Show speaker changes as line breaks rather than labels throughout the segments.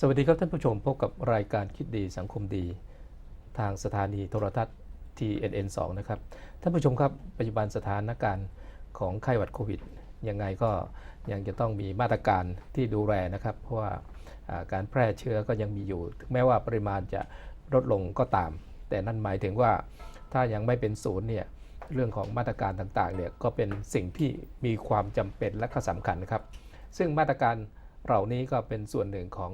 สวัสดีครับท่านผู้ชมพบกับรายการคิดดีสังคมดี ทางสถานีโทรทัศน์ TNN 2 นะครับ ท่านผู้ชมครับปัจจุบันสถานการณ์ของไข้หวัดโควิดยังไงก็ยังจะต้องมีมาตรการที่ดูแลนะครับ เพราะว่าการแพร่เชื้อก็ยังมีอยู่ ถึงแม้ว่าปริมาณจะลดลงก็ตาม แต่นั่นหมายถึงว่าถ้ายังไม่เป็นศูนย์เนี่ยเรื่องของมาตรการต่างๆเนี่ยก็เป็นสิ่งที่มีความจำเป็นและก็สำคัญครับ ซึ่งมาตรการเหล่านี้ก็เป็นส่วนหนึ่งของ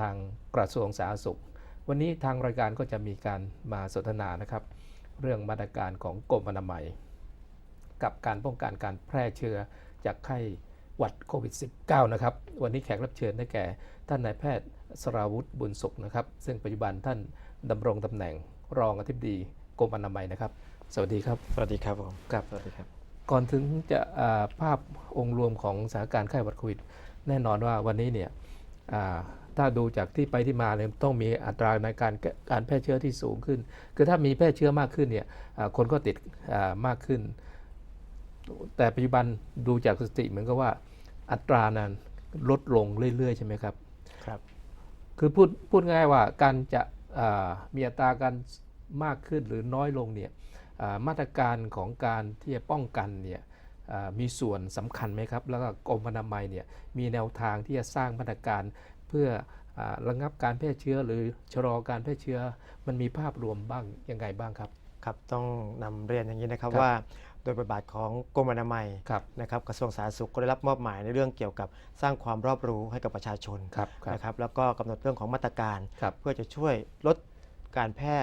ทางกระทรวงสาธารณสุข วันนี้ทางรายการก็จะมีการมาสนทนานะครับ เรื่องมาตรการของกรมอนามัย กับการป้องกันการแพร่เชื้อจากไข้หวัดโควิด -19 นะครับ วันนี้แขกรับเชิญได้แก่ท่านนายแพทย์สราวุธบุญสุขนะครับ ซึ่งปัจจุบันท่านดำรงตำแหน่งรองอธิบดีกรมอนามัยนะครับ สวัสดีครับ
สวัสดีครับผม
ครับ
สวัสดีครับ
ก่อนถึงจะอ่าภาพองค์รวมของสถานการณ์ไข้หวัดโควิด แน่นอนว่าวันนี้เนี่ยอ่า ถ้าดูจากที่ไปที่มาเลยต้องมีอัตราในการการแพร่เชื้อที่สูงขึ้น คือถ้ามีแพร่เชื้อมากขึ้นเนี่ยอ่าคนก็ติดอ่ามากขึ้น แต่ปัจจุบันดูจากสถิติเหมือนกับว่าอัตรานั้นลดลงเรื่อยๆ ใช่ไหมครับ
ครับ
คือพูดพูดง่ายๆว่าการจะอ่ามีอัตราการมากขึ้นหรือน้อยลงเนี่ยอ่ามาตรการของการที่จะป้องกันเนี่ยอ่ามีส่วนสำคัญไหมครับ แล้วก็กรมอนามัยเนี่ยมีแนวทางที่จะสร้างมาตรการ เพื่ออาระงับการแพร่เชื้อหรือชะลอการแพร่เชื้อมันมีภาพรวมบ้างยังไงบ้างครับ
ครับต้องนำเรียนอย่างนี้นะครับ
ครับ
ว่า โดยบทบาทของกรมอนามัย
ครับ
นะครับกระทรวงสาธารณสุขก็ได้รับมอบหมายในเรื่องเกี่ยวกับสร้างความรอบรู้ให้กับประชาชน
ครับครับ
นะครับแล้วก็กำหนดเรื่องของมาตรการ
ครับ
เพื่อจะช่วยลดการแพร่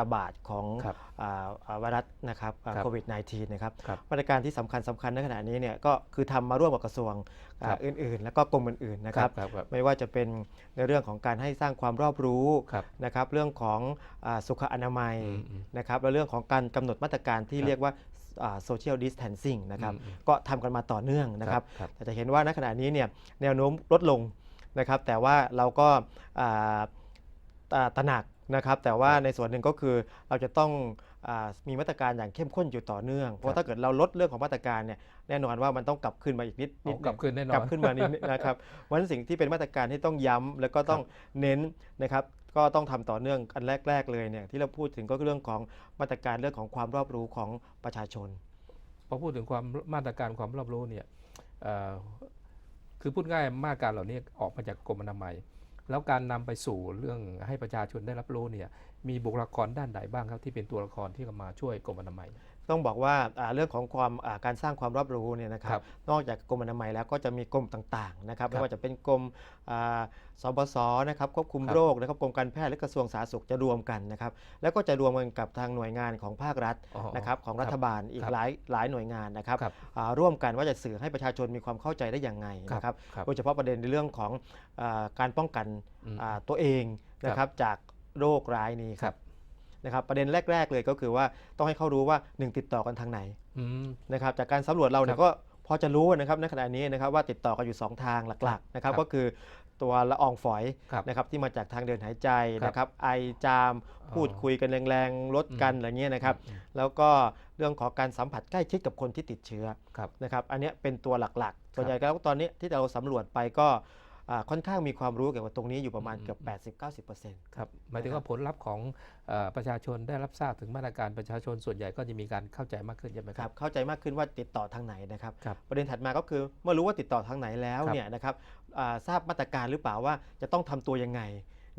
ระบาดของ
ครับ
อ่าอ่าไวรัสนะครับอ่า
ครับ
โควิด -19 นะครับ
ครับ
มาตรการที่สำคัญสำคัญในขณะนี้เนี่ยก็คือทำมาร่วมกับกระทรวงอ่า
ครับ
อื่น ๆ แล้วก็กรมอื่นๆนะครับ
ครับครับ
ไม่ว่าจะเป็นในเรื่องของการให้สร้างความรอบรู้
ครับ
นะครับเรื่องของอาสุขอนามัย
อืมอืม
นะครับและเรื่องของการกำหนดมาตรการที่
ครับ
เรียกว่าโซเชียลดิส a ทนซิ่งนะครับ
อืมอืม
ก็ทำกันมาต่อเนื่องนะครับ
ครับ
แต่จะเห็นว่าณขณะนี้เนี่ยแนวโน้มลดลงนะครับ แต่ว่าเราก็อ่าอ่าตระหนัก นะครับแต่ว่า
ครับ
ในส่วนหนึ่งก็คือเราจะต้องอามีมาตรการอย่างเข้มข้นอยู่ต่อเนื่อง เพ
ครั
ราะ
บ
ถ้าเกิดเราลดเรื่องของมาตรการเนี่ยแน่นอนว่ามันต้องกลับขึ้นมาอีกนิดนิด
เอากลับ
หง
คืนแน่นอน
กลับขึ้นมานิดนึงนะครับเพราะฉะนั้นสิ่งที่เป็นมาตรการที่ต้องย้ำแล้วก็ต้องเน้นนะครับก็ต้องทำต่อเนื่องอันแรก ๆ เลยเนี่ยที่เราพูดถึงก็คือเรื่องของมาตรการเรื่องของความรอบรู้ของประชาชน
พอพูดถึงความมาตรการความรอบรู้เนี่ยเอ่อคือพูดง่ายมาตรการเหล่านี้ออกมาจากกรมอนามัย แล้วการนำไปสู่เรื่องให้ประชาชนได้รับรู้เนี่ยมีบุคลากรด้านไหนบ้างครับที่เป็นตัวละครที่มาช่วยกรมอนามัย
ต้องบอกว่าอ่าเรื่องของความอ่าการสร้างความรอบรู้เนี่ยนะค
ครั
รับบนอกจากกรมอนามัยแล้วก็จะมีกรมต่างๆนะครับ
ครับ
ไม่ว่าจะเป็นกรมอ่าสบสนะครับควบคุม
ครับ
โรคนะครับกรมการแพทย์และกระทรวงสาธารณสุขจะรวมกันนะครับ แล้วก็จะรวมกันกับทางหน่วยงานของภาครัฐ
อ๋อ
นะครับของรัฐบาลอี
ค
ก
รับ
หลายหลายหน่วยงานนะครับ
ครับ
อ่าร่วมกันว่าจะสื่อให้ประชาชนมีความเข้าใจได้อย่างไงนะครับ
ครับ
โดยเฉพาะประเด็นในเรื่องของอาการป้องกัน
อืม
อ่าตัวเองนะครับจากโรคร้ายนี้ค
ครั
รับบ นะครับประเด็นแรก ๆ เลยก็คือว่าต้องให้เขารู้ว่าหนึ่งติดต่อกันทางไหน
อืม
นะครับจากการสำรวจเราเนี่
ค
ย
รับ
ก็พอจะรู้นะครับในขณะนี้นะครับว่าติดต่อกันอยู่ 2 ทางหลักๆนะครับ
ครับ
ก็คือตัวละอองฝอย
ครับ
นะครับที่มาจากทางเดินหายใจ
ครับ
นะครับไอจาม
อ๋อ
พูดคุยกันแรงๆลดกัน
อืม
อะไรเงี้ยนะครับ
อืม
แล้วก็เรื่องของการสัมผัสใกล้ชิดกับคนที่ติดเชื้อ
ครับ
นะครับอันเนี้ยเป็นตัวหลักๆส่วนใหญ่แล้วตอนนี้ที่เราสำรวจไปก็อ่า ค่อนข้างมีความรู้เกี่ยวกับตรงนี้อยู่ประมาณ
อืม
เกือบ 80-90%
ครับหมายถึงว่าผลลัพธ์ของเอ่อประชาชนได้รับทราบถึงมาตรการประชาชนส่วนใหญ่ก็จะมีการเข้าใจมากขึ้นใช่ไหม
ค
ค
รั
รั
บบเข้าใจมากขึ้นว่าติดต่อทางไหนนะครับ
ครับ
ประเด็นถัดมาก็คือเมื่อรู้ว่าติดต่อทางไหนแล้ว
ครับ
เนี่ยนะครับอ่าทราบมาตรการหรือเปล่าว่าจะต้องทำตัวยังไง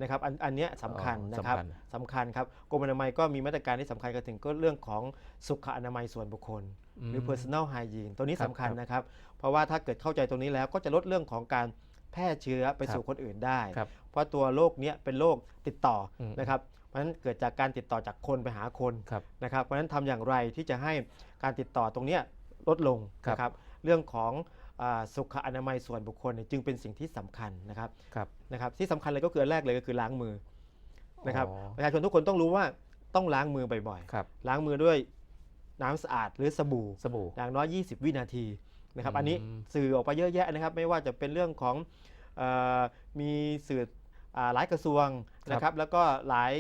นะครับอันอันเนี้ยสำคัญ
อ๋อ
นะครับ
สำคัญ
สำคัญครับกรมอนามัยก็มีมาตรการที่สำคัญก็ถึงก็เรื่องของสุขอนามัยส่วนบุคคล หรือ
ม
personal hygiene ตัวนี้
ครับ
สำคัญ
ครับ
นะครับ เพราะว่าถ้าเกิดเข้าใจตรงนี้แล้วก็จะลดเรื่องของการ แพร่เชื้อไป
ครับ
สู่คนอื่นได้
ครับ
เพราะตัวโรคเนี้ยเป็นโรคติดต่ออ
ม
นะครับ เพราะฉะนั้นเกิดจากการติดต่อจากคนไปหาคน
ครับ
นะครับ เพราะฉะนั้นทำอย่างไรที่จะให้การติดต่อตรงเนี้ยลดลง
ครับ
นะครับ เรื่องของอาสุขอนามัยส่วนบุคคลเนี่ยจึงเป็นสิ่งที่สำคัญนะครับ
ครับ
นะครับที่สำคัญเลยก็คืออันแรกเลยก็คือล้างมือนะครับ
อ๋อ
ประชาชนทุกคนต้องรู้ว่าต้องล้างมือบ่อย
ครับ
ๆ ล้างมือด้วยน้ำสะอาดหรือสบู่
สบู่
อย่างน้อย 20 วินาที นะครับ
อืม
อันนี้สื่อออกไปเยอะแยะนะครับ ไม่ว่าจะเป็นเรื่องของเออมีสื่ออ่าหลายกระทรวงนะครับ แล้วก็หลาย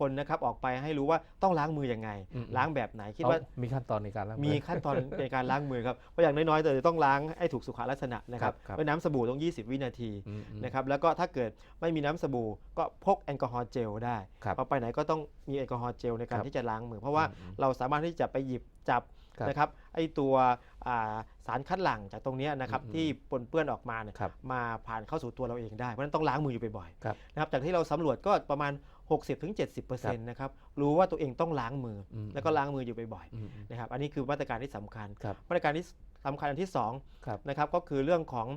คคนนะครับออกไปให้รู้ว่าต้องล้างมือยังไง
อืม
ล้างแบบไหนคิด
เอา
ว่า
มีขั้นตอนในการล้าง
มี
อ
ขั้นตอนในการล้างมือครับเพราะอย่างน้อยๆแต่จะต้องล้างให้ถูกสุขลักษณะนะครับ
ครับครับ
ด้วยน้ำสบู่ต้อง 20 วินาที
อืมอืม
นะครับแล้วก็ถ้าเกิดไม่มีน้ำสบู่ก็พกแอลกอฮอล์เจลได้
ครับ
พอไปไหนก็ต้องมีแอลกอฮอล์เจลในการ
ครับ
ที่จะล้างมือ เพราะว่า
อืม
เราสามารถที่จะไปหยิบจับ
ครับ
นะครับไอตัวอ่า สารคัดหลั่งจากตรงเนี้ยนะครับ
อืม
ที่ปนเปื้อนออกมาเนี่ย
ครับ
มาผ่านเข้าสู่ตัวเราเองได้เพราะฉะนั้นต้องล้างมืออยู่บ่อย
ครับ
ๆนะครับจากที่เราสำรวจก็ประมาณ 60-70%นะครับรู้ว่าตัวเองต้องล้างมืออ
ม
แล้วก็ล้างมืออยู่บ่อย
อืมอืม
ๆนะครับอันนี้คือมาตรการที่สำคัญ
ครับ
มาตรการที่สำคัญอันที่สอง
ครับ
นะครับก็คือเรื่องของ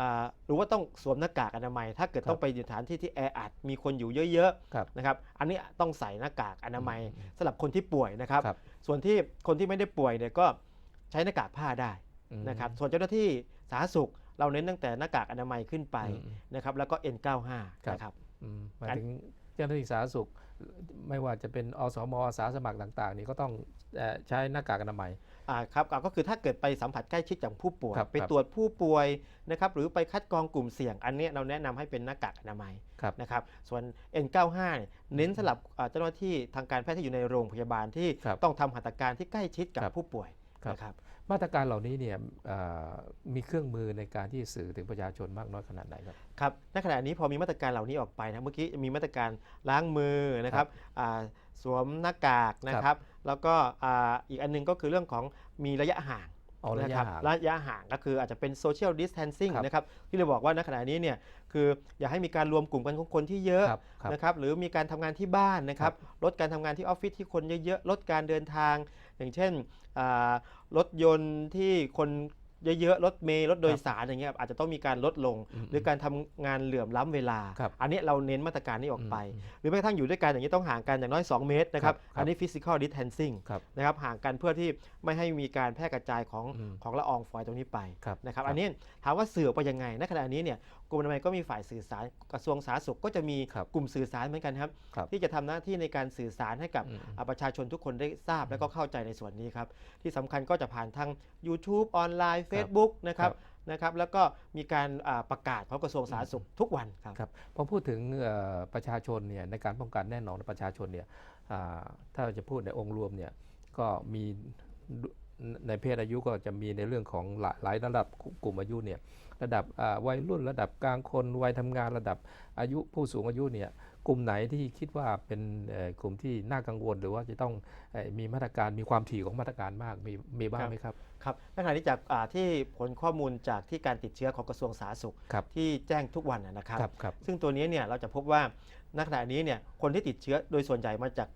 อารู้ว่าต้องสวมหน้ากากอนามัย ถ้าเกิด
ครับ
ต้องไปอยู่สถานที่ที่แออัดมีคนอยู่เยอะ
ครับ
ๆนะครับอันนี้ต้องใส่หน้ากากอนามัย
อืม
สำหรับคนที่ป่วยนะครับ
ครับ
ส่วนที่คนที่ไม่ได้ป่วยเนี่ยก็ ใช้หน้ากากผ้าได้
อืม
นะครับส่วนเจ้าหน้าที่สาธารณสุข เราเน้นตั้งแต่หน้ากากอนามัยขึ้นไป
อืม
นะครับแล้วก็ N95
ครับ
นะครับ
อืมหมาย
อัน
ถึงเจ้าหน้าที่สาธารณสุขไม่ว่าจะเป็นอสมอาสาสมัครต่าง ๆ นี่ก็ต้องเอ่อใช้หน้ากากอนามัย
อ่าครับอ่าก็คือถ้าเกิดไปสัมผัสใกล้ชิดกับผู้ป่วย
ครับ
ไป
ครับ
ตรวจผู้ป่วยนะครับหรือไปคัดกรองกลุ่มเสี่ยง อันเนี้ยเราแนะนำให้เป็นหน้ากากอนามัย
ครับ
นะครับส่วน N95 เนี่ยเน้นสำหรับอ่าเจ้าหน้าที่ทางการแพทย์ที่อยู่ในโรงพยาบาลที่
ครับ
ต้องทำหัตถการที่ใกล้ชิดกับ
ครับ
ผู้ป่วย
ครับ
นะครับ
มาตรการเหล่านี้เนี่ยเอ่อมีเครื่องมือในการที่สื่อถึงประชาชนมากน้อยขนาดไหนครับ
ครับณขณะนี้พอมีมาตรการเหล่านี้ออกไปนะเมื่อกี้มีมาตรการล้างมือนะครับอ่าสวมหน้ากากนะครับ แล้วก็อ่าอีกอันหนึงก็คือเรื่องของมีระยะห่าง
เอาระ
นะ
ยะ
ครับ
ห่าง
ระยะห่างก็คืออาจจะเป็น social distancing
ครับ
นะครับที่เราบอกว่าณขณะนี้เนี่ยคืออย่าให้มีการรวมกลุ่มกันของคนที่เยอะ
ครับครับ
นะครับหรือมีการทำงานที่บ้านนะครับลดการทำงานที่ออฟฟิศที่คนเยอะๆลดการเดินทาง อย่างเช่นอ่ารถยนต์ที่คนเยอะๆ รถเมล์รถโดยสารอย่างเงี้ยอาจจะต้องมีการลดลง
อืม
หรือการทำงานเหลื่อมล้ำเวลา
ครับ
อันนี้เราเน้นมาตรการนี้ออกไป
อืม
หรือแม้กระทั่งอยู่ด้วยกันอย่างนี้ต้องห่างกันอย่างน้อย 2 เมตรนะครับ
ครับ
อันนี้ physical distancing
ครับ
นะครับห่างกันเพื่อที่ไม่ให้มีการแพร่กระจายของ
อืม
ของละอองฝอยตรงนี้ไป
ครับ
นะครับ
ครับ
อันนี้ถามว่าสื่อออกไปยังไงณขณะนี้เนี่ย กรมอนามัยก็มีฝ่ายสื่อสารกระทรวงสาธารณสุขก็จะมี
ครับ
กลุ่มสื่อสารเหมือนกันครับ
ครับ
ที่จะทำหน้าที่ในการสื่อสารให้กับ
อืม
อ่าประชาชนทุกคนได้ทราบและก็เข้าใจในส่วนนี้ครับที่สำคัญก็จะผ่านทาง YouTube ออนไลน์ Facebook นะครับนะครับแล้วก็มีการอ่าประกาศของกระทรวงสาธารณสุขทุกวันครับ
ครับพอพูดถึงเอ่อประชาชนเนี่ยในการป้องกันแน่นอนประชาชนเนี่ยอ่าถ้าจะพูดในองค์รวมเนี่ยก็มี ในเพศอายุก็จะมีในเรื่องของหลายหลายระดับกลุ่มอายุเนี่ยระดับอ่าวัยรุ่นระดับกลางคนวัยทำงานระดับอายุผู้สูงอายุเนี่ยกลุ่มไหนที่คิดว่าเป็นเอ่อกลุ่มที่น่ากังวล หรือว่าจะต้องเอ่อมีมาตรการมีความถี่ของมาตรการมากมีมีบ้างไหมครับ
ครับในขณะนี้จากอ่าที่ผลข้อมูลจากที่การติดเชื้อของกระทรวงสาธารณสุข
ครับ
ที่แจ้งทุกวันนะนะครับ
ครับครับ
ซึ่งตัวนี้เนี่ยเราจะพบว่าณขณะนี้เนี่ยคนที่ติดเชื้อโดยส่วนใหญ่มาจาก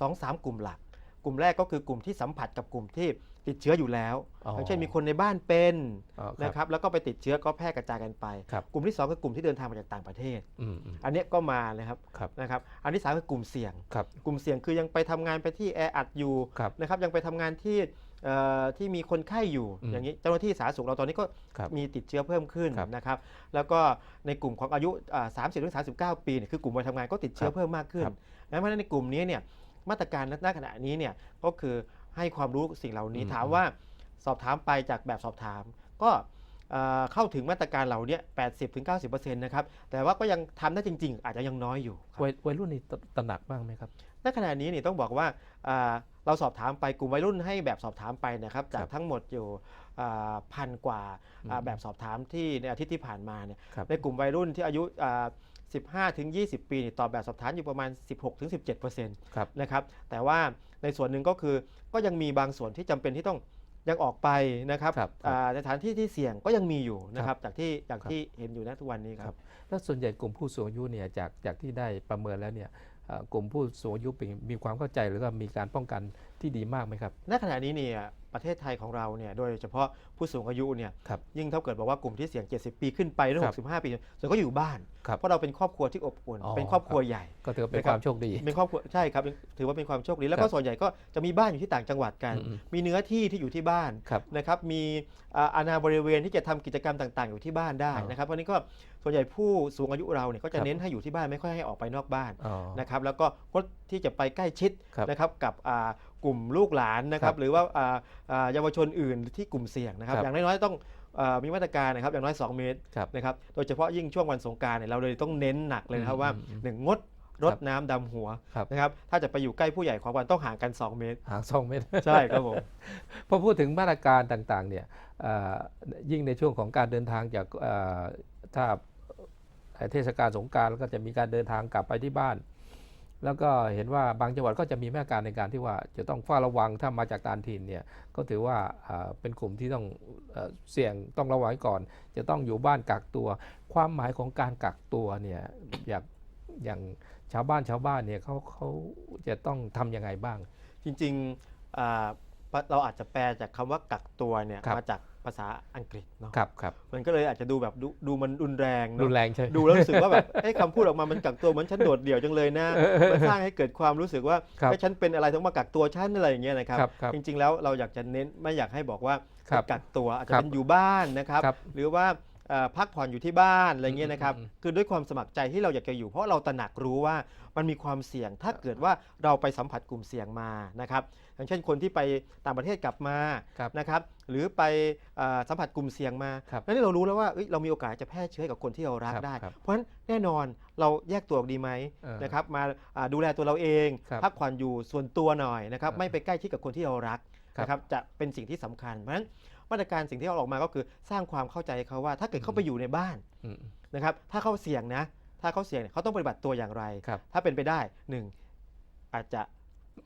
สองสามกลุ่มหลัก กลุ่มแรกก็คือกลุ่มที่สัมผัสกับกลุ่มที่ติดเชื้ออยู่แล้ว
อ๋อ
อย่างเช่นมีคนในบ้านเป็น
อ๋อ
นะครับแล้วก็ไปติดเชื้อก็แพร่กระจายกันไป
ครับ
กลุ่มที่สองคือกลุ่มที่เดินทางมาจากต่างประเทศ
อืมอืม
อันเนี้ยก็มานะครับ
ครับ
นะครับอันที่สามคือกลุ่มเสี่ยง
ครับ
กลุ่มเสี่ยงคือยังไปทำงานไปที่แออัดอยู่
ครับ
นะครับยังไปทำงานที่เอ่อที่มีคนไข้อยู่
อืม
อย่างนี้เจ้าหน้าที่สาธารณสุขเราตอนนี้ก็
ครับ
มีติดเชื้อเพิ่มขึ้น
ครับ
นะครับแล้วก็ในกลุ่มของอายุสามสิบถึงสาปีเนี่ยคือกลุ่มวัยทำงานก็ติดเชื้อ
ครับ
เพิ่มมากขึ้น
ครับ
ดังนั้นในกลุ่มนี้เนี่ย มาตรการณขณะนี้เนี่ยก็คือให้ความรู้สิ่งเหล่านี้
อืม
ถามว่าสอบถามไปจากแบบสอบถาม ก็เอ่อเข้าถึงมาตรการเหล่านี้80-90%นะครับ แต่ว่าก็ยังทำได้จริง ๆ อาจจะยังน้อยอยู่ครับ
วัยวัยรุ่นนี่ตตระหนักบ้างไหมครับ
ณ ขณะนี้นี่ต้องบอกว่าอ่าเราสอบถามไปกลุ่มวัยรุ่นให้แบบสอบถามไปนะครับ จากทั้งหมดอยู่อ่าพันกว่าอ่า
อืม
แบบสอบถามที่ในอาทิตย์ที่ผ่านมาเนี่ย
ครับ
ในกลุ่มวัยรุ่นที่อายุ อ่า15ถึง20 ปีนี่ตอบแบบสอบถามอยู่ประมาณ 16ถึง17%
ครับ
นะครับแต่ว่าในส่วนหนึ่งก็คือก็ยังมีบางส่วนที่จำเป็นที่ต้องยังออกไปนะครับ
ครับครับ
อ่าในสถานที่ที่เสี่ยงก็ยังมีอยู่นะครับ จากที่อย่าง
ครับ
ที่เห็นอยู่ณทุกวันนี้ครับ
แล้วส่วนใหญ่กลุ่มผู้สูงอายุเนี่ยจากจากที่ได้ประเมินแล้วเนี่ยเอ่อกลุ่มผู้สูงอายุเป็นมีความเข้าใจหรือว่ามีการป้องกัน ที่ดีมากไหมครับ
ณขณะนี้เนี่ยประเทศไทยของเราเนี่ยโดยเฉพาะผู้สูงอายุเนี่ย
ครับ
ยิ่งถ้าเกิดบอกว่ากลุ่มที่เสี่ยง 70 ปีขึ้นไปหรือ
ครับ
65 ปีส่วนก็อยู่บ้าน
ครับ
เพราะเราเป็นครอบครัวที่อบอุ่น
อ๋อ
เป็นครอบครัวใหญ่
ก็ถือว่าเป็น
นะครับ
ความโชคดี
เป็นครอบครัวใช่ครับเป็นถือว่าเป็นความโชคดีแล้ว
ครั
ก็
บ
ส่วนใหญ่ก็จะมีบ้านอยู่ที่ต่างจังหวัดกัน
อืม
มีเนื้อที่ที่อยู่ที่บ้าน
ครับ
นะครับมีอ่าอาณาบริเวณที่จะทำกิจกรรมต่าง ๆ อยู่ที่บ้านได้
อ๋อ
นะครับเพราะนี้ก็ส่วนใหญ่ผู้สูงอายุเราเนี่ยก็
ค
จะ
รับ
เน้นให้อยู่ที่บ้านไม่ค่อยให้ออกไปนอกบ้าน
อ๋อ
นะครับแล้วก็งดที่จะไปใกล้ชิด
ครับ
นะครับกับอ่า กลุ่มลูกหลานนะค
ครั
รับบ หรือว่าอ่าอ่าเยาวชนอื่นที่กลุ่มเสี่ยงนะครับ
ครับ
อย่างน้อยๆต้องอ่ามีมาตรการนะครับอย่างน้อย 2 เมตร
ครับ
นะครับโดยเฉพาะยิ่งช่วงวันสงกรารเนี่ยเราเลยต้องเน้นหนักเลยนะครับ
อืม
ว่า
อืม
หนึ่งงดรดน้ำดำหัว
ครับ
นะครับถ้าจะไปอยู่ใกล้ผู้ใหญ่ขอวันต้องห่างกัน 2 เมตร
ห่างสองเมตร
ใช่ครับผม
พอพูดถึงมาตรการต่างๆเนี่ยเอ่อยิ่งในช่วงของการเดินทางจากเอ่อถ้าเทศกาลสงกรารก็จะมีการเดินทางกลับไปที่บ้าน แล้วก็เห็นว่าบางจังหวัดก็จะมีมาตรการในการที่ว่าจะต้องเฝ้าระวังถ้ามาจากต่างถิ่นเนี่ยก็ถือว่าเอ่อเป็นกลุ่มที่ต้องเอ่อเสี่ยงต้องระวังไว้ก่อน จะต้องอยู่บ้านกักตัว ความหมายของการกักตัวเนี่ยอย่างอย่างชาวบ้านชาวบ้านเนี่ยเขาเขาจะต้องทำยังไงบ้าง
จริงๆอ่าปะเราอาจจะแปลจากคำว่ากักตัวเนี่ย
ครับ
มาจาก ภาษาอังกฤษเนาะ
ครับครับ
มันก็เลยอาจจะดูแบบดูดูมันรุนแรงเน
รุน
อะ
แรงใช่ไหม
ดูแล้วรู้สึกว่าแบบเอ้ยคำพูดออกมามันกักตัวเหมือนฉันโดดเดี่ยวจังเลยนะมันสร้างให้เกิดความรู้สึกว่า
ครับ
เอ้ยฉันเป็นอะไรต้องมากักตัวฉันอะไรอย่างเงี้ยนะครับ
ครับครับ
จริง ๆ แล้วเราอยากจะเน้นไม่อยากให้บอกว่า
ครับ
กักตัวอาจจะ
ครับ
เป็นอยู่บ้านนะครับ
ครับ
หรือว่าเอ่อพักผ่อนอยู่ที่บ้านอะไรเงี้ยนะครับ
อืมอืม
คือด้วยความสมัครใจที่เราอยากจะอยู่ เพราะเราตระหนักรู้ว่ามันมีความเสี่ยงถ้าเกิดว่าเราไปสัมผัสกลุ่มเสี่ยงมานะครับ อย่างเช่นคนที่ไปต่างประเทศกลับมา
ครับ
นะครับหรือไปเอ่อสัมผัสกลุ่มเสี่ยงมา
ครับ
นั่นเรารู้แล้วว่าเอ้ยเรามีโอกาสจะแพร่เชื้อกับคนที่เรารัก
ครับ
ได้
ครับ
เพราะฉะนั้นแน่นอนเราแยกตัวออกดีไหม
เออ
นะครับมาอ่าดูแลตัวเราเอง
ครับ
พักผ่อนอยู่ส่วนตัวหน่อยนะครับ
เออ
ไม่ไปใกล้ชิดกับคนที่เรารัก
ครับ
นะครับจะเป็นสิ่งที่สำคัญเพราะฉะนั้นมาตรการสิ่งที่เราออกมาก็คือสร้างความเข้าใจให้เขาว่า ถ้าเกิดเขาไปอยู่ในบ้าน
อืม
นะครับถ้าเขาเสี่ยงนะ ถ้าเขาเสี่ยงเนี่ยเขาต้องปฏิบัติตัวอย่างไร
ครับ
ถ้าเป็นไปได้หนึ่งอาจจะ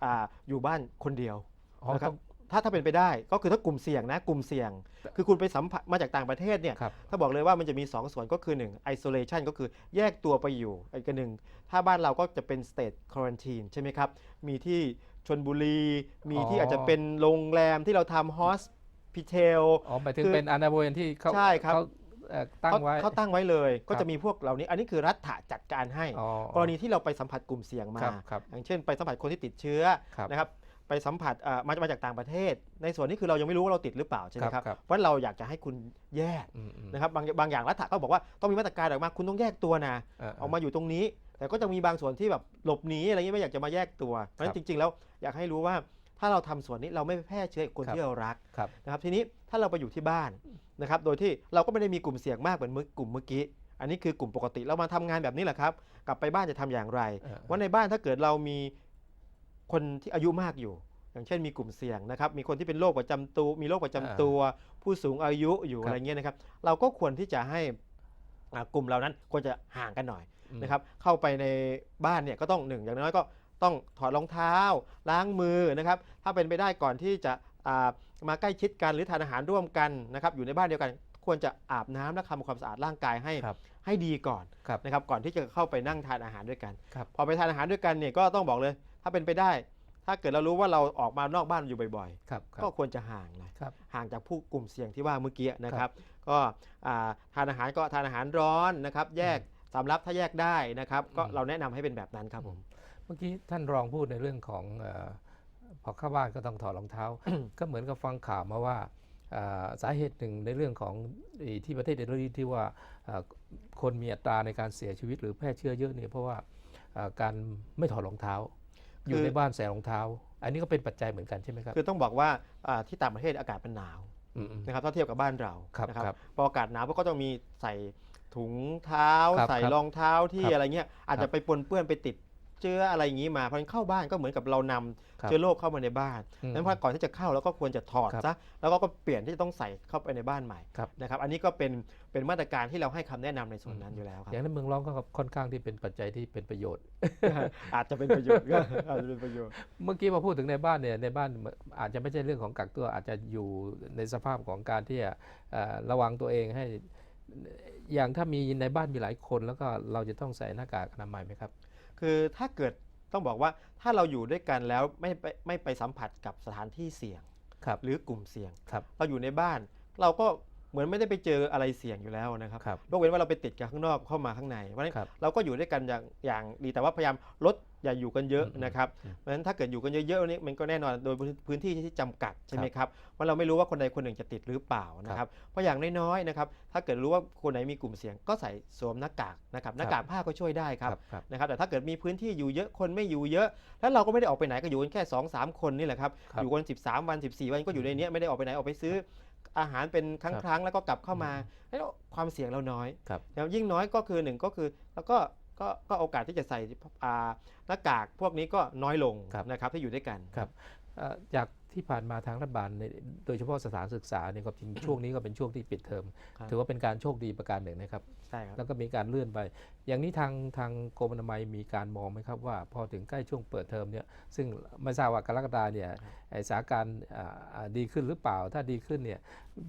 อ่าอยู่บ้านคนเดียว
อ๋อ
นะครับ
ต้อง
ถ้าถ้าเป็นไปได้ก็คือถ้ากลุ่มเสี่ยงนะกลุ่มเสี่ยง คือคุณไปสัมผัสมาจากต่างประเทศเนี่ย
ครับ
ถ้าบอกเลยว่ามันจะมี 2 ส่วนก็คือ 1 isolation ก็คือแยกตัวไปอยู่อีกอันหนึ่งถ้าบ้านเราก็จะเป็น state quarantine ใช่ไหมครับ มีที่ชนบุรี มีที่
อ๋ออ
อาจจะเป็นโรงแรมที่เราทำ hospital
อ๋อหมายถึง
คือ
เป็นอนาโบเอนที่เขา
ใช่ครับ
เขาเอ่อ ตั้ง
เขา
ไว้
เขาตั้งไว้เลย ก็
ครับ
จะมีพวกเหล่านี้ อันนี้คือรัฐะจัดการให้
อ๋อก
รณีที่เราไปสัมผัสกลุ่มเสี่ยงมา
ครับครับ
อย่างเช่น ไปสัมผัสคนที่ติดเชื้อ
ครับ
นะครับไปสัมผัสอ่ามามาจากต่างประเทศ ในส่วนนี้คือเรายังไม่รู้ว่าเราติดหรือเปล่าใช่ไหม
ครับ
ครับ
ครับ
เพราะเราอยากจะให้คุณแยก
อืมอืม
นะครับบางบางอย่างรัฐะก็บอกว่าต้องมีมาตรการออกมาคุณต้องแยกตัวนะ
เออ
ออกมาอยู่ตรงนี้ แต่ก็จะมีบางส่วนที่แบบหลบหนีอะไรเงี้ยไม่อยากจะมาแยกตัวเพราะฉะนั้นจริง ๆ แล้วอยากให้รู้ว่า ถ้าเราทำส่วนนี้เราไม่ไปแพร่เชื้อกับคน
ครับ
ที่เรารัก
ครับ
นะครับทีนี้ถ้าเราไปอยู่ที่บ้านนะครับโดยที่เราก็ไม่ได้มีกลุ่มเสี่ยงมากเหมือนเมื่อกลุ่มเมื่อกี้อันนี้คือกลุ่มปกติเรามาทำงานแบบนี้แหละครับ กลับไปบ้านจะทำอย่างไร
เออ
ว่าในบ้านถ้าเกิดเรามีคนที่อายุมากอยู่ อย่างเช่นมีกลุ่มเสี่ยงนะครับมีคนที่เป็นโรคประจำตัวมีโรคประจำตัว ผู้สูงอายุอยู่
ครับ
อะไรเงี้ยนะครับ เราก็ควรที่จะให้อ่ากลุ่มเรานั้นควรจะห่างกันหน่อย
อืม
นะครับเข้าไปในบ้านเนี่ยก็ต้องหนึ่งอย่างน้อยก็ ต้องถอดรองเท้า ล้างมือนะครับ ถ้าเป็นไปได้ก่อนที่จะอ่ามาใกล้ชิดกันหรือทานอาหารร่วมกันนะครับ อยู่ในบ้านเดียวกันควรจะอาบน้ำและทำความสะอาดร่างกายให้
ครับ
ให้ดีก่อน
ครับ
นะครับ ก่อนที่จะเข้าไปนั่งทานอาหารด้วยกัน
ครับ
พอไปทานอาหารด้วยกันเนี่ยก็ต้องบอกเลย ถ้าเป็นไปได้ ถ้าเกิดเรารู้ว่าเราออกมานอกบ้านอยู่บ่อย
ครับค
ๆ
รับ
ก็ควรจะห่างหน่อย
ครับ
ห่างจากผู้กลุ่มเสี่ยงที่ว่าเมื่อกี้นะครับ ก็อ่าทานอาหารก็ทานอาหารร้อนนะครับ แยกสำรับถ้าแยกได้นะครับ ก็
อืม
เราแนะนำให้เป็นแบบนั้นครับผม
เมื่อกี้ท่านรองพูดในเรื่องของเอ่อพอเข้าบ้านก็ต้องถอดรองเท้า ก็เหมือนกับฟังข่าวมาว่าอ่าสาเหตุหนึ่งในเรื่องของไอ้ที่ประเทศอิตาลีที่ว่าอ่าคนมีอัตราในการเสียชีวิตหรือแพร่เชื้อเยอะเนี่ยเพราะว่าอ่าการไม่ถอดรองเท้า อยู่
คือ
ในบ้านใส่รองเท้า อันนี้ก็เป็นปัจจัยเหมือนกันใช่ไหมครับ
คือต้องบอกว่าอ่าที่ต่างประเทศอากาศมันหนาว
อืมอืม
นะครับถ้าเทียบกับบ้านเรา
ครับ
นะครับพออากาศหนาวก็ต้องมีใส่ถุงเท้า
ครับ
ใส่
ครับ
รองเท้าที่
ครับ
อะไรเงี้ยอาจ
ครั
จะ
บ
ไปปนเปื้อนไปติด เชื้ออะไรอย่างนี้มาเพราะฉะนั้นเข้าบ้านก็เหมือนกับเรานำ
ครับ
เชื้อโรคเข้ามาในบ้าน
อืม
นั้นพอก่อนที่จะเข้าเราก็ควรจะถอด
ครับ
ซะแล้วก็ก็เปลี่ยนที่จะต้องใส่เข้าไปในบ้านใหม่
ครับ
นะครับอันนี้ก็เป็นเป็นมาตรการที่เราให้คำแนะนำในส่วนนั้นอยู่แล้วครั
อย่างนั้นเมืองร้องก็ค่อนข้างที่เป็นปัจจัยที่เป็นประโยชน์
อาจจะเป็นประโยชน์อาจจะเป็นประโยชน์
เมื่อกี้มาพูดถึงในบ้านเนี่ยในบ้านอาจจะไม่ใช่เรื่องของกักตัวอาจจะอยู่ในสภาพของการที่จะเอ่อระวังตัวเองให้อย่างถ้ามีในบ้านมีหลายคนแล้วก็เราจะต้องใส่หน้ากากอนามัยไหมครับ
คือถ้าเกิดต้องบอกว่าถ้าเราอยู่ด้วยกันแล้วไม่ไปไม่ไปสัมผัสกับสถานที่เสี่ยง
ครับ
หรือกลุ่มเสี่ยง
ครับ
เราอยู่ในบ้าน เราก็ เหมือนไม่ได้ไปเจออะไรเสี่ยงอยู่แล้วนะครับ
ครับ
ยกเว้นว่าเราไปติดกับข้างนอกเข้ามาข้างในเพราะฉะนั้น
ครับ
เราก็อยู่ด้วยกันอย่างอย่างดีแต่ว่าพยายามลดอย่าอยู่กันเยอะ
อืม
นะครับ
อืม
เพราะฉะนั้นถ้าเกิดอยู่กันเยอะๆนี่มันก็แน่นอนโดยพื้นที่ที่จำกัดใช่ไหมครับว่าเราไม่รู้ว่าคนใดคนหนึ่งจะติดหรือเปล่านะครับเพราะอย่างน้อยๆนะครับถ้าเกิดรู้ว่าคนไหนมีกลุ่มเสี่ยงก็ใส่สวมหน้ากากนะครับหน้ากากผ้าก็ช่วยได้ครับ
ครับ
นะครับแต่ถ้าเกิดมีพื้นที่อยู่เยอะคนไม่อยู่เยอะ แล้วเราก็ไม่ได้ออกไปไหนก็อยู่กันแค่2อสามคนนี่แหละครับ
ครับ
อยู่กัน 13 วัน 14 วันก็อยู่ในเนี้ยไม่ได้ออกไปไหนออกไปซื้อ อาหารเป็นครั้งครั้งๆแล้วก็กลับเข้ามาแล้วความเสี่ยงเราน้อย
ครับ
แล้วยิ่งน้อยก็คือหนึ่งก็คือแล้วก็ก็ก็โอกาสที่จะใส่อ่าหน้ากากพวกนี้ก็น้อยลง
ครับ
นะครับที่อยู่ด้วยกัน
ครับเอ่อจาก ที่ผ่านมาทางรัฐบาลในโดยเฉพาะสถานศึกษาเนี่ยก็จริงช่วงนี้ก็เป็นช่วงที่ปิดเทอม
ครับ
ถือว่าเป็นการโชคดีประการหนึ่งนะครับ
ใช่ครับ
แล้วก็มีการเลื่อนไป อย่างนี้ทางทางกรมอนามัยมีการมองไหมครับว่า พอถึงใกล้ช่วงเปิดเทอมเนี่ยซึ่งไม่ทราบว่ากรกฎาเนี่ยไอ้สถานการณ์อ่าอ่าดีขึ้นหรือเปล่า ถ้าดีขึ้นเนี่ย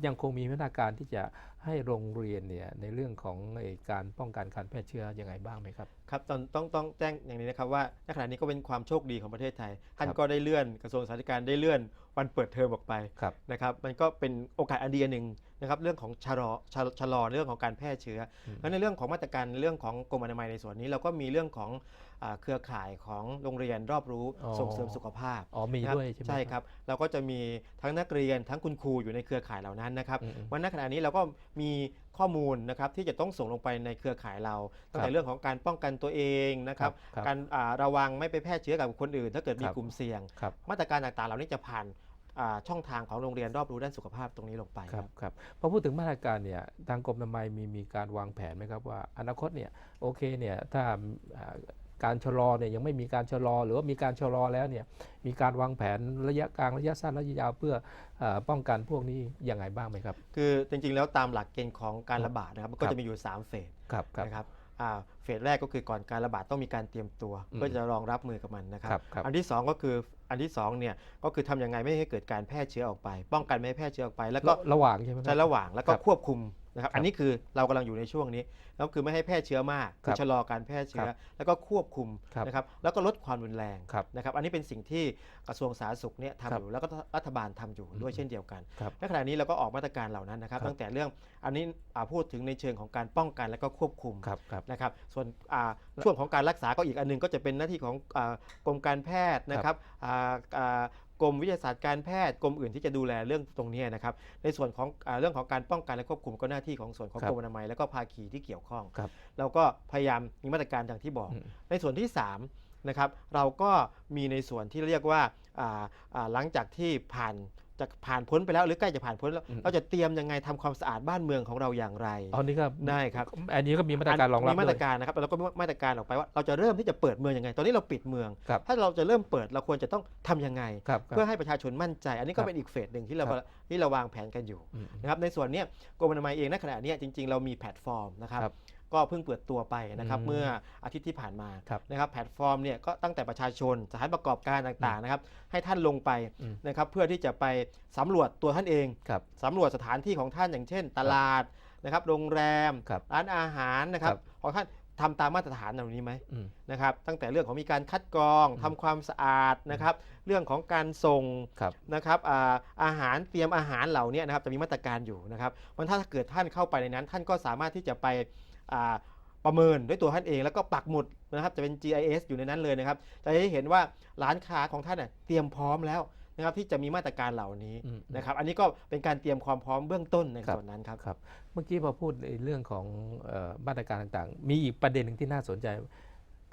ยังคงมีมาตรการที่จะ ให้โรงเรียนเนี่ยในเรื่องของไอ้การป้องกันการแพร่เชื้อยังไงบ้างไหมครับ
ครับต้องต้องต้องแจ้งอย่างนี้นะครับว่าณขณะนี้ก็เป็นความโชคดีของประเทศไทยท่าน
ครับ
ก็ได้เลื่อนกระทรวงสาธารณสุขได้เลื่อนวันเปิดเทอมออกไป
ครับ
นะครับมันก็เป็นโอกาสอันดีอันหนึ่งนะครับเรื่องของชะลอชะลอชะลอเรื่องของการแพร่เชื้ออ
ม
แล้วในเรื่องของมาตรการเรื่องของกรมอนามัยในส่วนนี้เราก็มีเรื่องของอา เครือข่ายของโรงเรียนรอบรู้
อ๋อ
ส่งเสริมสุขภาพ
อ๋อมี
นะครับ
ด้วยใช่ไหม
ใช่ครับเราก็จะมีทั้งนักเรียนทั้งคุณครูอยู่ในเครือข่ายเหล่านั้นนะครับ
อืมอืม
วันณขณะนี้เราก็มีข้อมูลนะครับที่จะต้องส่งลงไปในเครือข่ายเราตั้ง
ครั
แต่
บ
เรื่องของการป้องกันตัวเองนะครับ
ครับ
การอ่าระวังไม่ไปแพร่เชื้อกับคนอื่น ถ้าเกิดมี
ครับ
กลุ่มเสี่ยง
ครับ
มาตรการต่างๆ เหล่านี้จะผ่านอ่าช่องทางของโรงเรียนรอบรู้ด้านสุขภาพตรงนี้ลงไป
ครับครับพอพูดถึงมาตรการเนี่ยทางกรมอนามัยมีมีการวางแผนไหมครับว่าอนาคตเนี่ยโอเคเนี่ยถ้าอ่า การชะลอเนี่ยยังไม่มีการชะลอ หรือว่ามีการชะลอแล้วเนี่ยมีการวางแผนระยะกลางระยะสั้นระยะยาวเพื่อเออป้องกันพวกนี้ยังไงบ้างไหมครับ
คือจริงๆแล้วตามหลักเกณฑ์ของการระบาดนะครับมันก็
ครับ
จะมีอยู่ 3 เฟส
ครับครับ
นะครับอ่าเฟสแรกก็คือก่อนการระบาดต้องมีการเตรียมตัว
อืม
เพื่อจะรองรับมือกับมันนะครับ
ครับครับ
อันที่ 2 ก็คืออันที่2เนี่ยก็คือทำยังไงไม่ให้เกิดการแพร่เชื้อออกไป ป้องกันไม่ให้แพร่เชื้อออกไป แล้วก็
ระหว่างใช่ไหมค
ใช้
รับ
ระหว่างแล้วก็
ครับ
ควบคุม นะครับ
ครับ
อันนี้คือเรากำลังอยู่ในช่วงนี้แล้วคือไม่ให้แพร่เชื้อมาก
ครั
คือบชะลอการแพร่เชื้อ
ครับ
แล้วก็ควบคุม
ครับ
นะครับ แล้วก็ลดความรุนแรง
ครับ
นะครับ อันนี้เป็นสิ่งที่กระทรวงสาธารณสุขเนี่ย
ครั
ทำ
บ
อยู่แล้วก็รัฐบาลทำอยู่
อืม
ด้วยเช่นเดียวกัน
ครับ
ในขณะนี้เราก็ออกมาตรการเหล่านั้นนะครับ
ครับ
ตั้งแต่เรื่องอันนี้อ่าพูดถึงในเชิงของการป้องกันและก็ควบคุม
ครับครับ
นะครับ ส่วนอ่าช่วงของการรักษาก็อีกอันหนึงก็จะเป็นหน้าที่ของอ่ากรมการแพทย์นะครับอ่าอ่า กรมวิทยาศาสตร์การแพทย์กรมอื่นที่จะดูแลเรื่องตรงนี้นะครับ ในส่วนของอาเรื่องของการป้องกันและควบคุมก็หน้าที่ของส่วนของ
ครับ
กรมอนามัยและก็ภาคีที่เกี่ยวข้อง
ครับ
เราก็พยายามมีมาตรการอย่างที่บอก
อืม
ในส่วนที่3นะครับเราก็มีในส่วนที่เรียกว่าอ่าอ่าหลังจากที่ผ่าน จะผ่านพ้นไปแล้วหรือใกล้จะผ่านพ้นแล้ว
อืม
เราจะเตรียมยังไงทำความสะอาดบ้านเมืองของเราอย่างไร
อ๋อนี่ก็
ได้ครับ
อันนี้ก็มีมาตรการรองรับ
มีมา
ด้
ต
ว
ร
ย
การนะครับแล้วก็มีมาตรการออกไปว่าเราจะเริ่มที่จะเปิดเมืองยังไง ตอนนี้เราปิดเมือง
ครับ
ถ้าเราจะเริ่มเปิดเราควรจะต้องทำยังไง
ครับครับ
เพื่อให้ประชาชนมั่นใจ อันนี้
ครั
ก็
บ
เป็นอีกเฟสหนึ่งที่เรา
ครับ
ที่เราวางแผนกันอยู่
อืม
นะครับในส่วนเนี้ยกรมอนามัยเองณขณะเนี้ยจริง ๆ เรามีแพลตฟอร์มนะครับ
ครับ
ก็เพิ่งเปิดตัวไปนะครับ
อืม
เมื่ออาทิตย์ที่ผ่านมา
ครับ
นะครับแพลตฟอร์มเนี่ยก็ตั้งแต่ประชาชนสถานประกอบการต่างๆนะครับให้ท่านลงไป
อืม
นะครับเพื่อที่จะไปสำรวจตัวท่านเอง
ครับ
สำรวจสถานที่ของท่านอย่างเช่น ตลาดนะครับโรงแรม
ครับ
ร้านอาหารนะครับ
ครับ
ของท่านทำตามมาตรฐานเหล่านี้ไหม
อืม
นะครับตั้งแต่เรื่องของมีการคัดกรอง
อืม
ทำความสะอาดนะครับเรื่องของการส่ง
ครับ
นะครับอ่าอาหารเตรียมอาหารเหล่านี้นะครับจะมีมาตรการอยู่นะครับมันถ้าเกิดท่านเข้าไปในนั้น ท่านก็สามารถที่จะไปอ่า ประเมินด้วยตัวท่านเองแล้วก็ปักหมุดนะครับจะเป็น GIS อยู่ในนั้นเลยนะครับ จะให้เห็นว่าร้านค้าของท่านน่ะเตรียมพร้อมแล้วนะครับที่จะมีมาตรการเหล่านี้
อืม
นะครับ อันนี้ก็เป็นการเตรียมความพร้อมเบื้องต้นใน
ครับ
ส่วนนั้นครับ
ครับ เมื่อกี้พอพูดในเรื่องของเออมาตรการต่างๆ มีอีกประเด็นหนึ่งที่น่าสนใจ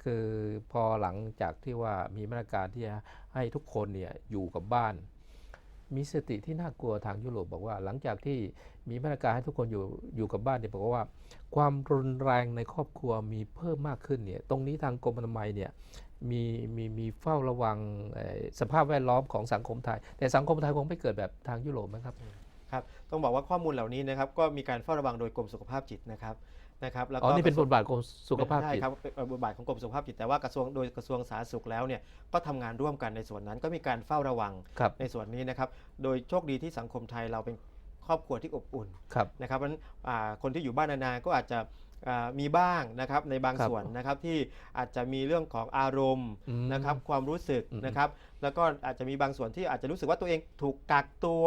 คือพอหลังจากที่ว่ามีมาตรการที่จะให้ทุกคนเนี่ยอยู่กับบ้าน มีสติที่น่ากลัวทางยุโรปบอกว่า หลังจากที่มีมาตรการให้ทุกคนอยู่อยู่กับบ้านเนี่ยบอกว่า ความรุนแรงในครอบครัวมีเพิ่มมากขึ้นเนี่ยตรงนี้ทางกรมอนามัยเนี่ยมีมีมีเฝ้าระวังสภาพแวดล้อมของสังคมไทย แต่สังคมไทยคงไม่เกิดแบบทางยุโรปนะครับ
ครับต้องบอกว่าข้อมูลเหล่านี้นะครับก็มีการเฝ้าระวังโดยกรมสุขภาพจิตนะครับ นะครับแล้ว
อ๋
ก็
อนี่เป็นบทบาทของสุขภาพ
ใช่
จิต
ครับเป็นบทบาทของกรมสุขภาพจิตแต่ว่ากระทรวงโดยกระทรวงสาธารณสุขแล้วเนี่ยก็ทำงานร่วมกันในส่วนนั้นก็มีการเฝ้าระวัง
ครับ
ในส่วนนี้นะครับโดยโชคดีที่สังคมไทยเราเป็นครอบครัวที่อบอุ่น
ครับ
นะครับเพราะฉะนั้นอ่าคนที่อยู่บ้านนานๆก็อาจจะอ่ามีบ้างนะครับในบาง
ครับ
ส่วนนะครับที่อาจจะมีเรื่องของอารมณ์
อืม
นะครับความรู้สึก
อืม
นะครับ แล้วก็อาจจะมีบางส่วนที่อาจจะรู้สึกว่าตัวเองถูกกักตัว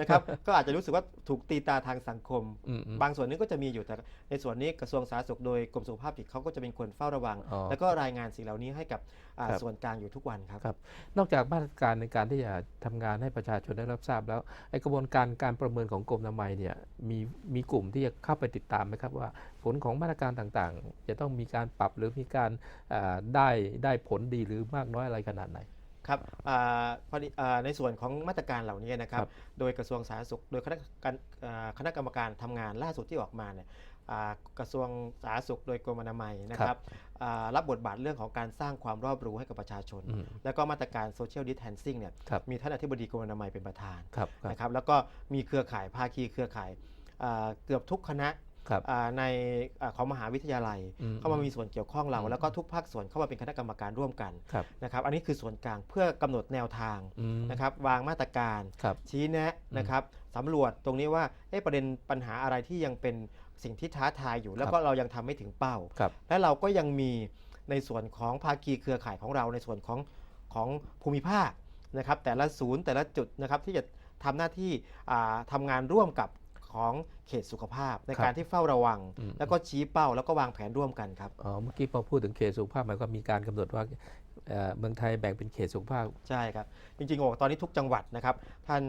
นะครับ ก็อาจจะรู้สึกว่าถูกตีตาทางสังคม
อืมอืม
บางส่วนนี้ก็จะมีอยู่แต่ในส่วนนี้กระทรวงสาธารณสุขโดยกรมสุขภาพจิตเขาก็จะเป็นคนเฝ้าระวัง
อ๋อ
แล้วก็รายงานสิ่งเหล่านี้ให้กับอ่า
ครับ
ส่วนกลางอยู่ทุกวันครับ
ครับ นอกจากมาตรการในการที่จะทำงานให้ประชาชนได้รับทราบแล้วไอ้กระบวนการการประเมินของกรมอนามัยเนี่ยมีมีกลุ่มที่จะเข้าไปติดตามไหมครับว่า ผลของมาตรการต่างๆ จะต้องมีการปรับหรือมีการอ่าได้ได้ผลดีหรือมากน้อยอะไรขนาดไหน
ครับอ่าพอดีอ่าในส่วนของมาตรการเหล่านี้นะครับ
ครับ
โดยกระทรวงสาธารณสุข โดยคณะการอ่าคณะกรรมการทำงานล่าสุดที่ออกมาเนี่ยอ่ากระทรวงสาธารณสุข โดยกรมอนามัยนะค
ครั
รับบอ่ารับบทบาทเรื่องของการสร้างความรอบรู้ให้กับประชาชน
อืม
แล้วก็มาตรการโซเชียลดิ t แทนซิ่งเนี่ย
ครับ
มีท่านอธิบดีกรมอนามัยเป็นประธาน
ครับครับ
นะครับแล้วก็มีเครือข่ายภาคีเครือข่ายอ่าเกือบทุกคณะ
ครับ
อ่าในอ่าของมหาวิทยาลัย
อืม
เข้ามามีส่วนเกี่ยวข้องเรา
อืม
แล้วก็ทุกภาคส่วนเข้ามาเป็นคณะกรรมการร่วมกัน
ครับ
นะครับอันนี้คือส่วนกลางเพื่อกำหนดแนวทาง
อืม
นะครับวางมาตรการ
ครับ
ชี้แนะนะครับสำรวจตรงนี้ว่าเอ๊ะประเด็นปัญหาอะไรที่ยังเป็นสิ่งที่ท้าทายอยู่ แล้วก็เรายังทำไม่ถึงเป้า
ครับ
และเราก็ยังมีในส่วนของภาคีเครือข่ายของเราในส่วนของของภูมิภาคนะครับแต่ละศูนย์แต่ละจุดนะครับที่จะทำหน้าที่อ่าทำงานร่วมกับ ของเขตสุขภาพ ใน
ครับ
การที่เฝ้าระวัง
อืม
แล้วก็ชี้เป้าแล้วก็วางแผนร่วมกันครับ
อ๋อเมื่อกี้พอพูดถึงเขตสุขภาพหมายความมีการกำหนดว่าเอ่อเมืองไทยแบ่งเป็นเขตสุขภาพ
ใช่ครับ จริงๆโอ้ตอนนี้ทุกจังหวัดนะครับ ท่าน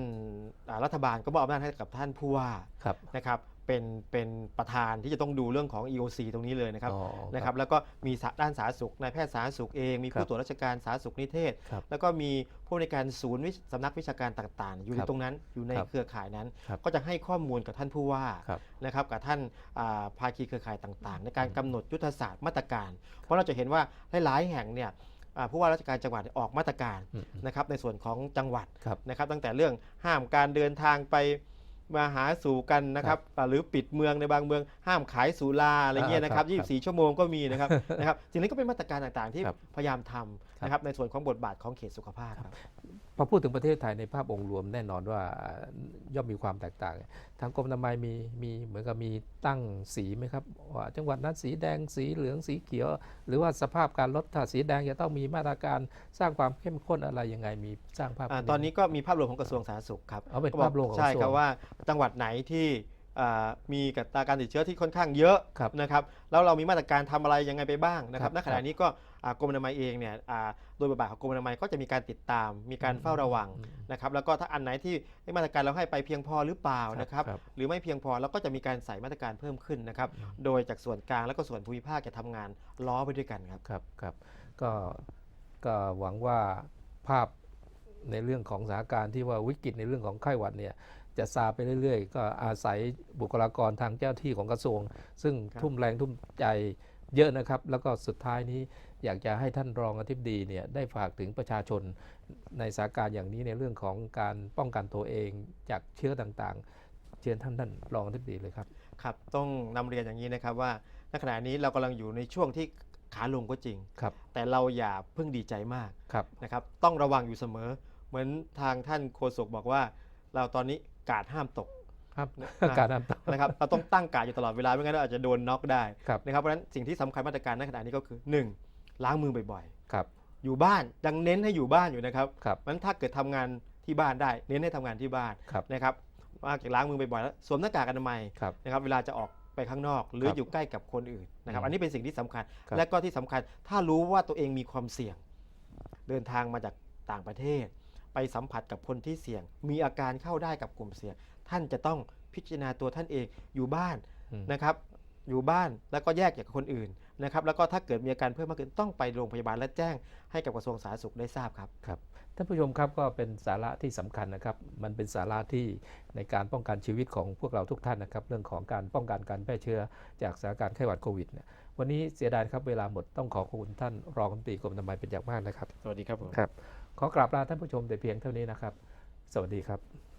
อ่ารัฐบาลก็มอบอำนาจให้กับท่านผู้ว่า
ครับ
นะครับ เป็นเป็นประธานที่จะต้องดูเรื่องของ EOC ตรงนี้เลยนะครับ
อ๋อ
นะครับ แล้วก็มีสาด้านสาธารณสุขนายแพทย์สาธารณสุขเอง มี
ครั
ผู้
บ
ตรวจราชการสาธารณสุขนิเทศ
ครับ
แล้วก็มีผู้ในวยการศูนย์วิสำนักวิชาการต่างๆ อยู่ใน
ครับ
ตรงนั้นอยู่ใน
ครับ
เครือข่ายนั้น
ครับ
ก็จะให้ข้อมูลกับท่านผู้ว่า
ครับ
นะครับกับท่านอ่าภาคีเครือข่ายต่างๆ ในการกำหนดยุทธศาสตร์มาตรการ เพราะเราจะเห็นว่าหลายๆแห่งเนี่ยอ่าผู้ว่าราชการจังหวัดออกมาตรการ
อืม
นะครับในส่วนของจังหวัด
ครับ
นะครับตั้งแต่เรื่องห้ามการเดินทางไป มาหาสู่กันนะครับอ่าหรือปิดเมืองในบางเมืองห้ามขายสุราอะไรเงี้ย
อ่า
นะค
ครั
รับ
บ
24 ชั่วโมงก็มีนะครับนะครับสิ่งนี้ก็เป็นมาตรการต่างๆ ที่
ครับ
พยายามท
ครับำ
นะครับในส่วนของบทบาทของเขตสุขภาพครับ
พอพูดถึงประเทศไทยในภาพองค์รวมแน่นอนว่าย่อมมีความแตกต่าง ทางกรมอนามัยมีมีเหมือนกับมีตั้งสีไหมครับว่าจังหวัดนั้นสีแดงสีเหลืองสีเขียว หรือว่าสภาพการลดถ้าสีแดงจะต้องมีมาตรการสร้างความเข้มข้นอะไรยังไงมีสร้างภาพ
อ่า
ขึ้ไหม
ตอนนี้ก็มีภาพรวมของกระทรวงสาธารณสุขครับ
เอาเป็น
ก็บอก
ภาพรวมของ
ใช่
กระทรวง
ครับว่าจังหวัดไหนที่อ่า มีกับตาการติดเชื้อที่ค่อนข้างเยอะ
ครับ
นะครับแล้วเรามีมาตรการทำอะไรยังไงไปบ้างนะครับ
ครับ
ณขณะนี้ก็อ่ากรมอนามัยเองเนี่ยอ่าโดยบทบาทของกรมอนามัยก็จะมีการติดตาม มีการเฝ้าระวัง
อืม
นะครับแล้วก็ถ้าอันไหนที่เอ๊ะมาตรการเราให้ไปเพียงพอหรือเปล่า
ครับ
นะครับ
ครับ
หรือไม่เพียงพอเราก็จะมีการใส่มาตรการเพิ่มขึ้นนะครับโดยจากส่วนกลางแล้วก็ส่วนภูมิภาคจะทำงานล้อไปด้วยกันครับ
ครับครับก็ก็หวังว่าภาพในเรื่องของสถานการณ์ที่ว่าวิกฤตในเรื่องของไข้หวัดเนี่ย จะซาไปเรื่อยๆ ก็อาศัยบุคลากรทางเจ้าที่ของกระทรวง ซึ่ง
ครับ
ทุ่มแรงทุ่มใจเยอะนะครับ แล้วก็สุดท้ายนี้อยากจะให้ท่านรองอธิบดีเนี่ยได้ฝากถึงประชาชนในสถานการณ์อย่างนี้ในเรื่องของการป้องกันตัวเองจากเชื้อต่างๆ เชิญท่านท่านรองอธิบดีเลยครับ
ครับ ต้องนำเรียนอย่างนี้นะครับว่าณขณะนี้เรากำลังอยู่ในช่วงที่ขาลงก็จริง
ครับ
แต่เราอย่าเพิ่งดีใจมาก
ครับ
นะครับ ต้องระวังอยู่เสมอ เหมือนทางท่านโฆษกบอกว่า เราตอนนี้ กาดห้ามตก
ครับ
นะ
การนำต่อ
นะครับเราต้องตั้งกาดอยู่ตลอดเวลาไม่งั้นเราอาจจะโดนน็อกได้
ครับ
นะครับเพราะฉะนั้นสิ่งที่สำคัญมาตรการณขณะนี้ก็คือ 1. ล้างมือบ่อย
ครับ
ๆอยู่บ้านยังเน้นให้อยู่บ้านอยู่นะครับ
ครับ
มันถ้าเกิดทำงานที่บ้านได้ เน้นให้ทำงานที่บ้าน
ครับ
นะครับว่าจากล้างมือบ่อยๆแล้วสวมหน้ากากอนามัย
ครับ
นะครับเวลาจะออกไปข้างนอกหรือ
ครับ
อยู่ใกล้กับคนอื่นนะครับ
อืม
อันนี้เป็นสิ่งที่สำคัญ
ครับ
และก็ที่สำคัญถ้ารู้ว่าตัวเองมีความเสี่ยง เดินทางมาจากต่างประเทศ ไปสัมผัสกับคนที่เสี่ยง มีอาการเข้าได้กับกลุ่มเสี่ยง ท่านจะต้องพิจารณาตัวท่านเองอยู่บ้าน
อืม
นะครับอยู่บ้านแล้วก็แยกจากคนอื่นนะครับแล้วก็ถ้าเกิดมีอาการเพิ่มมากขึ้นต้องไปโรงพยาบาลและแจ้งให้กับกระทรวงสาธารณสุขได้ทราบครับ
ครับท่านผู้ชมครับก็เป็นสาระที่สำคัญนะครับ มันเป็นสาระที่ในการป้องกันชีวิตของพวกเราทุกท่านนะครับ เรื่องของการป้องกันการแพร่เชื้อจากสถานการณ์ไข้หวัดโควิดเนี่ยวันนี้เสียดายครับเวลาหมดต้องขอขอบคุณท่านรองรัฐมนตรีกรมอนามัยเป็นอย่างมากนะครับ
สวัสดีครับผม
ครับ ขอกราบลาท่านผู้ชมแต่เพียงเท่านี้นะครับ สวัสดีครับ